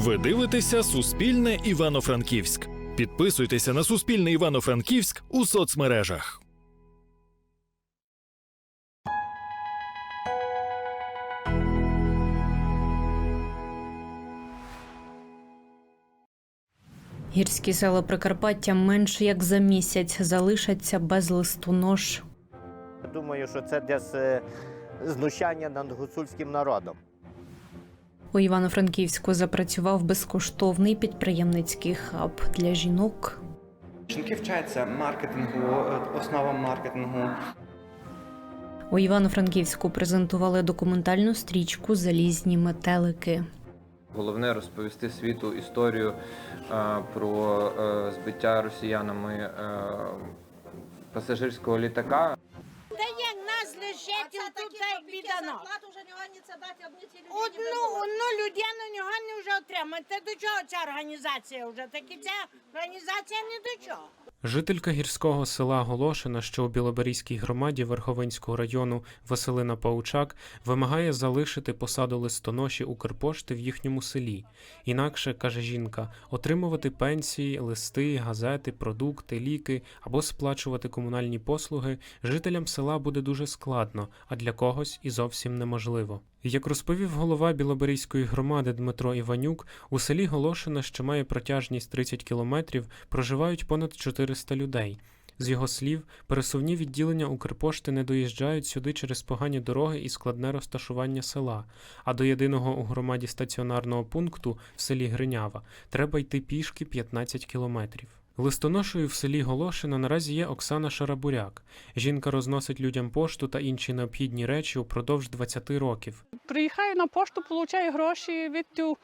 Ви дивитеся Суспільне Івано-Франківськ. Підписуйтеся на Суспільне Івано-Франківськ у соцмережах. Гірські села Прикарпаття менш як за місяць залишаться без листонож. Думаю, що це десь знущання над гуцульським народом. У Івано-Франківську запрацював безкоштовний підприємницький хаб для жінок. Жінки вчаться маркетингу, основам маркетингу. У Івано-Франківську презентували документальну стрічку Залізні метелики. Головне розповісти світу історію е, про е, збиття росіянами е, пасажирського літака. Та як нас лишити тут так бідано. Одну, одну людину нього не вже отримати. До чого ця організація вже? Так і ця організація не до чого. Жителька гірського села Голошина, що у Білоберізькій громаді Верховинського району Василина Паучак, вимагає залишити посаду листоноші Укрпошти в їхньому селі. Інакше, каже жінка, отримувати пенсії, листи, газети, продукти, ліки або сплачувати комунальні послуги жителям села буде дуже складно, а для когось і зовсім неможливо. Як розповів голова Білоберізької громади Дмитро Іванюк, у селі Голошина, що має протяжність 30 кілометрів, проживають понад 400 людей. З його слів, пересувні відділення Укрпошти не доїжджають сюди через погані дороги і складне розташування села, а до єдиного у громаді стаціонарного пункту в селі Гринява треба йти пішки 15 кілометрів. Листоношою в селі Голошина наразі є Оксана Шарабуряк. Жінка розносить людям пошту та інші необхідні речі упродовж 20 років. Приїхаю на пошту, получаю гроші, відтю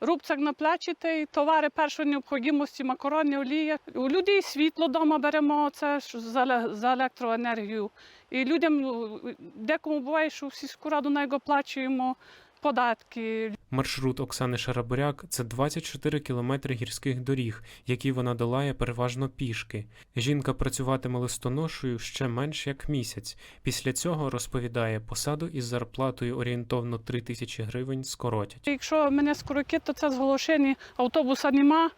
рубцак на плечі, та й товари першої необхідності, макарони, олія. У людей світло вдома беремо це за, за електроенергію. І людям декому буває, що в сільську раду на його плачуємо податки. Маршрут Оксани Шарабуряк це 24 кілометри гірських доріг, які вона долає переважно пішки. Жінка працюватиме листоношою ще менш як місяць. Після цього розповідає, посаду із зарплатою орієнтовно 3 тисячі гривень скоротять. Якщо мене скороки, то це зголошені, автобуса нема.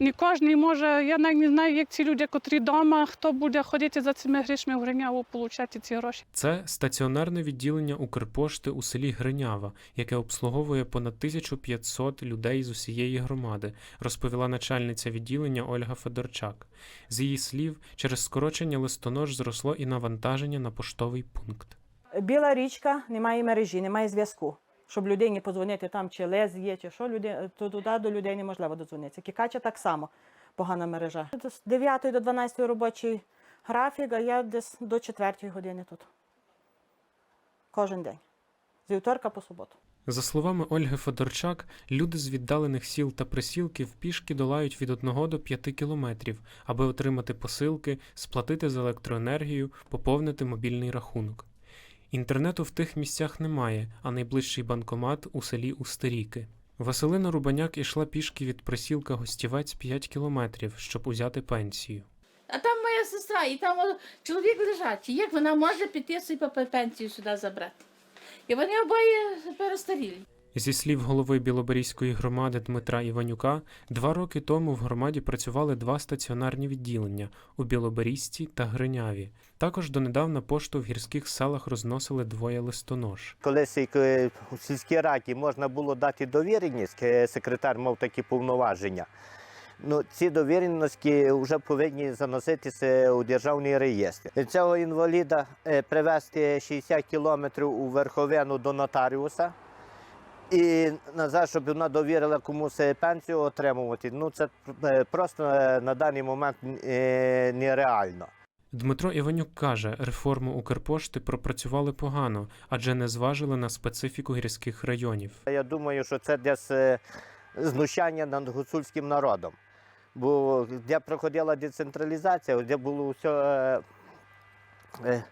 Не кожен може, я навіть не знаю, як ці люди, котрі вдома, хто буде ходити за цими грішми в Гриняву, отримати ці гроші. Це стаціонарне відділення Укрпошти у селі Гринява, яке обслуговує понад 1500 людей з усієї громади, розповіла начальниця відділення Ольга Федорчак. З її слів, через скорочення листонож зросло і навантаження на поштовий пункт. Біла річка, немає мережі, немає зв'язку. Щоб людині подзвонити там, чи лез є, чи що, люди, то туди до людей неможливо додзвонитися. Кікача так само погана мережа. З 9 до 12 робочий графік, а я десь до 4 години тут. Кожен день. З вівторка по суботу. За словами Ольги Федорчак, люди з віддалених сіл та присілків пішки долають від 1 до 5 кілометрів, аби отримати посилки, сплатити за електроенергію, поповнити мобільний рахунок. Інтернету в тих місцях немає, а найближчий банкомат у селі Устеріки. Василина Рубаняк ішла пішки від присілка Гостівець 5 кілометрів, щоб узяти пенсію. А там моя сестра, і там чоловік лежачий. Як вона може піти собі пенсію сюди забрати? І вони обоє перестарілі. Зі слів голови Білоберізької громади Дмитра Іванюка, два роки тому в громаді працювали два стаціонарні відділення у Білоберізці та Гриняві. Також донедавна пошту в гірських селах розносили двоє листонож. Колись е, у сільській раді можна було дати довіреність, е, секретар мав такі повноваження. Ну, ці довіреності вже повинні заноситися у державний реєстр. Цього інваліда е, привезти 60 кілометрів у верховину до нотаріуса і назад, щоб вона довірила комусь пенсію отримувати. Ну це е, просто е, на даний момент е, нереально. Дмитро Іванюк каже, реформу Укрпошти пропрацювали погано, адже не зважили на специфіку гірських районів. Я думаю, що це десь е, знущання над гуцульським народом. Бо де проходила децентралізація, де було все е, е, е,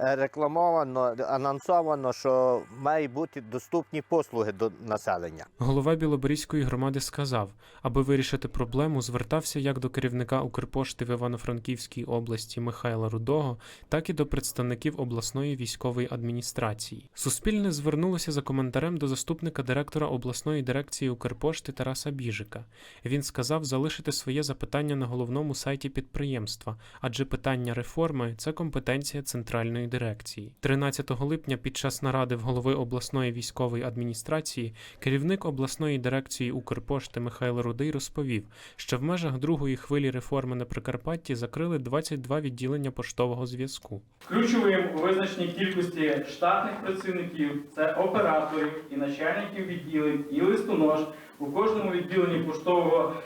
рекламовано, анонсовано, що мають бути доступні послуги до населення. Голова Білоборізької громади сказав, аби вирішити проблему, звертався як до керівника Укрпошти в Івано-Франківській області Михайла Рудого, так і до представників обласної військової адміністрації. Суспільне звернулося за коментарем до заступника директора обласної дирекції Укрпошти Тараса Біжика. Він сказав залишити своє запитання на головному сайті підприємства, адже питання реформи це компетенція центральної дирекції. 13 липня під час наради в голови обласної військової адміністрації керівник обласної дирекції Укрпошти Михайло Рудий розповів, що в межах другої хвилі реформи на Прикарпатті закрили 22 відділення поштового зв'язку. Ключовим у визначенні кількості штатних працівників це операторів і начальників відділень і листонож у кожному відділенні поштового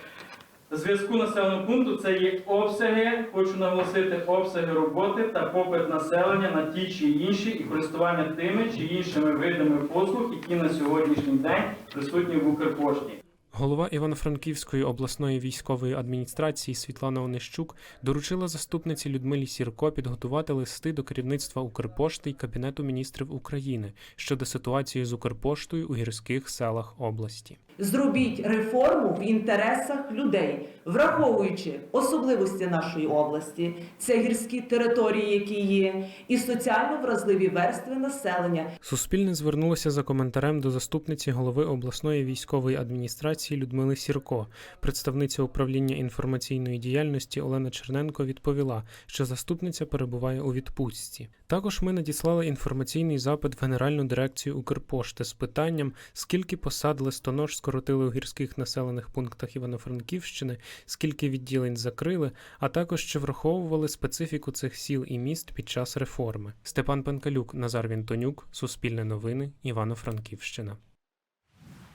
зв'язку населеного пункту. Це є обсяги, хочу наголосити, обсяги роботи та попит населення на ті чи інші і користування тими чи іншими видами послуг, які на сьогоднішній день присутні в Укрпошті. Голова Івано-Франківської обласної військової адміністрації Світлана Онищук доручила заступниці Людмилі Сірко підготувати листи до керівництва Укрпошти і Кабінету міністрів України щодо ситуації з Укрпоштою у гірських селах області. Зробіть реформу в інтересах людей, враховуючи особливості нашої області, це гірські території, які є, і соціально вразливі верстви населення, Суспільне звернулося за коментарем до заступниці голови обласної військової адміністрації Людмили Сірко. Представниця управління інформаційної діяльності Олена Черненко відповіла, що заступниця перебуває у відпустці. Також ми надіслали інформаційний запит в Генеральну дирекцію Укрпошти з питанням, скільки посад листонож скоротили у гірських населених пунктах Івано-Франківщини, скільки відділень закрили, а також чи враховували специфіку цих сіл і міст під час реформи. Степан Пенкалюк, Назар Вінтонюк, Суспільне новини, Івано-Франківщина.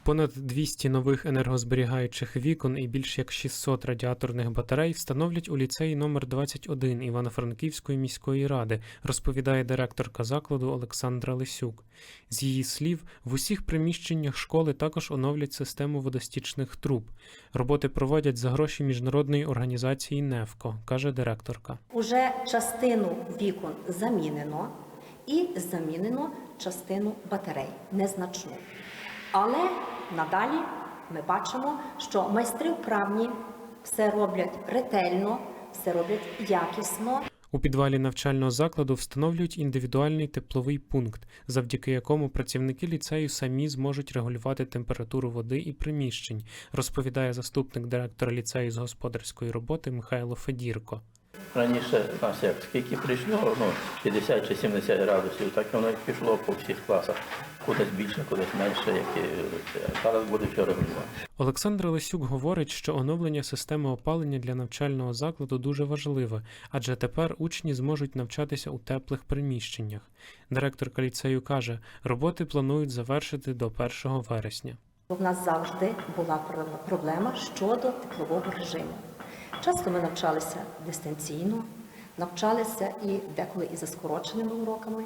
Понад 200 нових енергозберігаючих вікон і більш як 600 радіаторних батарей встановлять у ліцеї номер 21 Івано-Франківської міської ради, розповідає директорка закладу Олександра Лисюк. З її слів, в усіх приміщеннях школи також оновлять систему водостічних труб. Роботи проводять за гроші міжнародної організації НЕФКО, каже директорка. Уже частину вікон замінено і замінено частину батарей незначну. Але надалі ми бачимо, що майстри вправні все роблять ретельно, все роблять якісно. У підвалі навчального закладу встановлюють індивідуальний тепловий пункт, завдяки якому працівники ліцею самі зможуть регулювати температуру води і приміщень, розповідає заступник директора ліцею з господарської роботи Михайло Федірко. Раніше нас як скільки прийшло, ну 50 чи 70 градусів, так воно і пішло по всіх класах. Кудись більше, кудись менше, які зараз буде що регулювати. Олександр Лисюк говорить, що оновлення системи опалення для навчального закладу дуже важливе, адже тепер учні зможуть навчатися у теплих приміщеннях. Директорка ліцею каже, роботи планують завершити до 1 вересня. У нас завжди була про- проблема щодо теплового режиму. Часто ми навчалися дистанційно, навчалися і деколи і за скороченими уроками.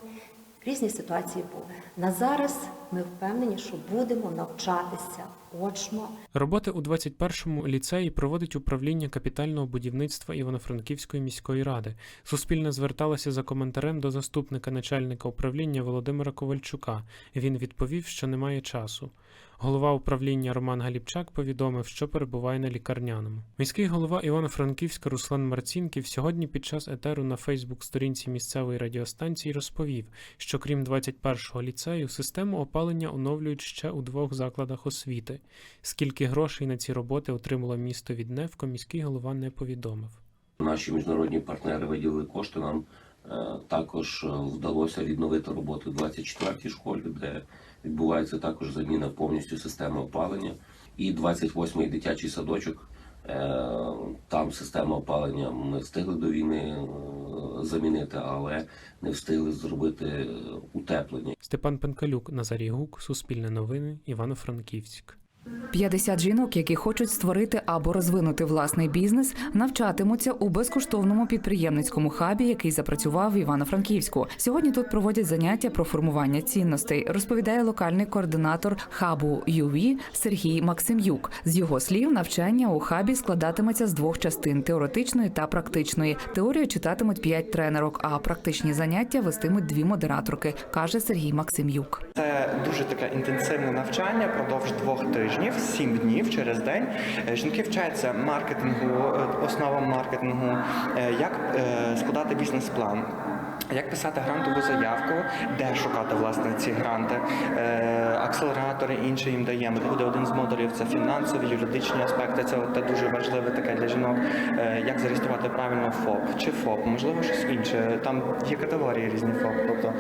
Різні ситуації були. На зараз ми впевнені, що будемо навчатися очно. Роботи у 21-му ліцеї проводить управління капітального будівництва Івано-Франківської міської ради. Суспільне зверталося за коментарем до заступника начальника управління Володимира Ковальчука. Він відповів, що немає часу. Голова управління Роман Галіпчак повідомив, що перебуває на лікарняному. Міський голова Івано-Франківська Руслан Марцінків сьогодні під час етеру на Фейсбук-сторінці місцевої радіостанції розповів, що крім 21-го ліцею, систему опалення оновлюють ще у двох закладах освіти. Скільки грошей на ці роботи отримало місто від НЕФКО, міський голова не повідомив. Наші міжнародні партнери виділили кошти. Нам е, також е, вдалося відновити роботу в 24-й школі, де відбувається також заміна повністю системи опалення. І 28-й дитячий садочок. е, Там система опалення ми встигли до війни замінити, але не встигли зробити утеплення. Степан Пенкалюк, Назарій Гук, Суспільне новини, Івано-Франківськ. 50 жінок, які хочуть створити або розвинути власний бізнес, навчатимуться у безкоштовному підприємницькому хабі, який запрацював в Івано-Франківську. Сьогодні тут проводять заняття про формування цінностей, розповідає локальний координатор хабу ЮВІ Сергій Максим'юк. З його слів, навчання у хабі складатиметься з двох частин: теоретичної та практичної. Теорію читатимуть п'ять тренерок, а практичні заняття вестимуть дві модераторки, каже Сергій Максим'юк. Це дуже таке інтенсивне навчання продовж двох тижнів, сім днів через день. Е, Жінки вчаться маркетингу, е, основам маркетингу, е, як складати бізнес-план. Як писати грантову заявку, де шукати власне ці гранти, е, акселератори інші їм даємо. Буде один з модулів це фінансові, юридичні аспекти. Це от дуже важливе таке для жінок. Е, як зареєструвати правильно ФОП чи ФОП, можливо, щось інше. Там є категорії різні ФОП. Тобто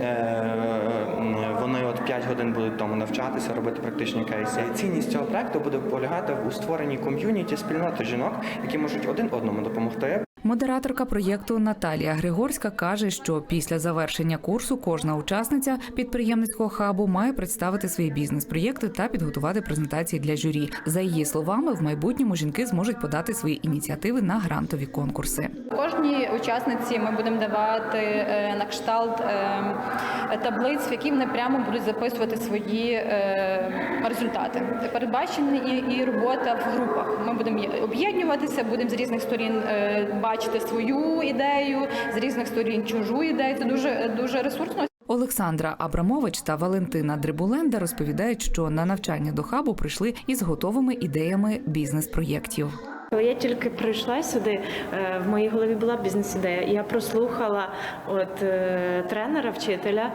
е, вони от 5 годин будуть тому навчатися, робити практичні кейси. Цінність цього проекту буде полягати у створенні ком'юніті спільноти жінок, які можуть один одному допомогти. Модераторка проєкту Наталія Григорська каже, що після завершення курсу кожна учасниця підприємницького хабу має представити свої бізнес-проєкти та підготувати презентації для журі. За її словами, в майбутньому жінки зможуть подати свої ініціативи на грантові конкурси. Кожній учасниці ми будемо давати е, на кшталт е, таблиць, в які вони прямо будуть записувати свої е, результати. Передбачена і, робота в групах. Ми будемо об'єднуватися, будемо з різних сторін е, бачити свою ідею, з різних сторін чужу ідею. Це дуже дуже ресурсно. Олександра Абрамович та Валентина Дрибуленда розповідають, що на навчання до хабу прийшли із готовими ідеями бізнес-проєктів. Коли я тільки прийшла сюди, е, в моїй голові була бізнес-ідея. Я прослухала от е, тренера, вчителя,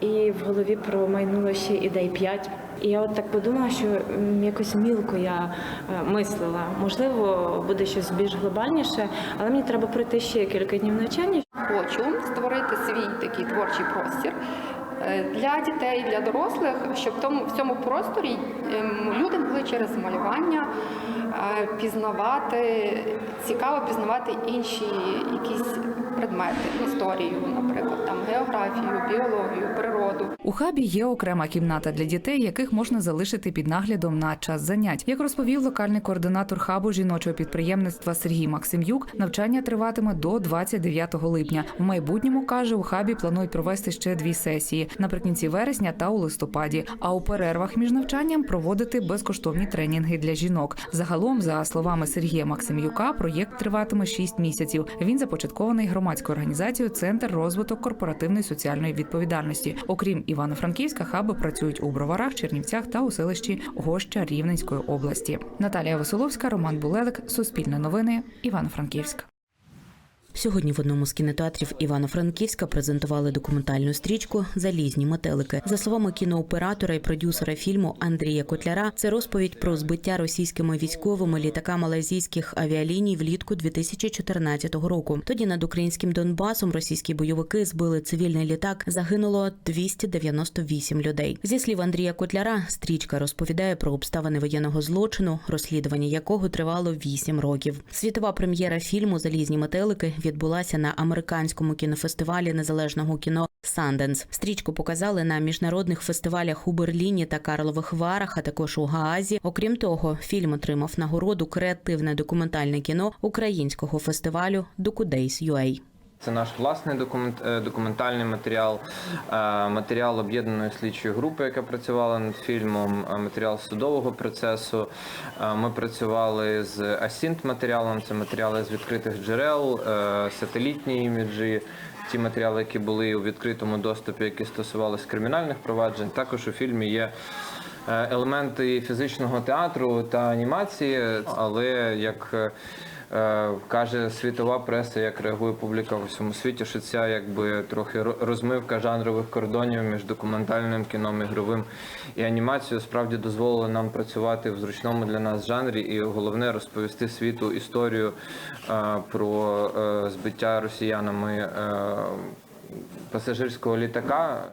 і в голові промайнуло ще ідей п'ять. І я от так подумала, що якось мілко я е, мислила. Можливо, буде щось більш глобальніше, але мені треба пройти ще кілька днів навчання. Хочу створити свій такий творчий простір для дітей, для дорослих, щоб в цьому просторі ем, люди могли через малювання е, пізнавати, цікаво пізнавати інші якісь предмети, історію, наприклад, там географію, біологію, природу. У хабі є окрема кімната для дітей, яких можна залишити під наглядом на час занять. Як розповів локальний координатор хабу жіночого підприємництва Сергій Максим'юк, навчання триватиме до 29 липня. В майбутньому каже, у хабі планують провести ще дві сесії наприкінці вересня та у листопаді. А у перервах між навчанням проводити безкоштовні тренінги для жінок. Загалом, за словами Сергія Максим'юка, проєкт триватиме 6 місяців. Він започаткований громадською організацією Центр розвиток корпоративної соціальної відповідальності. Окрім Івано-Франківська, хаби працюють у Броварах, Чернівцях та у селищі Гоща Рівненської області. Наталія Василовська, Роман Булелик, Суспільне новини, Івано-Франківськ. Сьогодні в одному з кінотеатрів Івано-Франківська презентували документальну стрічку Залізні метелики. За словами кінооператора і продюсера фільму Андрія Котляра, це розповідь про збиття російськими військовими літака малайзійських авіаліній влітку 2014 року. Тоді над українським Донбасом російські бойовики збили цивільний літак. Загинуло 298 людей. Зі слів Андрія Котляра, стрічка розповідає про обставини воєнного злочину, розслідування якого тривало 8 років. Світова прем'єра фільму Залізні метелики відбулася на американському кінофестивалі незалежного кіно Санденс. Стрічку показали на міжнародних фестивалях у Берліні та Карлових Варах, а також у Гаазі. Окрім того, фільм отримав нагороду креативне документальне кіно українського фестивалю Докудейс.UA. Це наш власний документ, е, документальний матеріал, е, матеріал об'єднаної слідчої групи, яка працювала над фільмом, е, матеріал судового процесу. Ми працювали з асінт матеріалом, це матеріали з відкритих джерел, сателітні іміджі. Ті матеріали, які були у відкритому доступі, які стосувалися кримінальних проваджень. Також у фільмі є елементи фізичного театру та анімації, але як е, Е, каже світова преса, як реагує публіка в усьому світі, що ця якби трохи розмивка жанрових кордонів між документальним кіном, ігровим і анімацією справді дозволила нам працювати в зручному для нас жанрі, і головне розповісти світу історію е, про е, збиття росіянами е, пасажирського літака.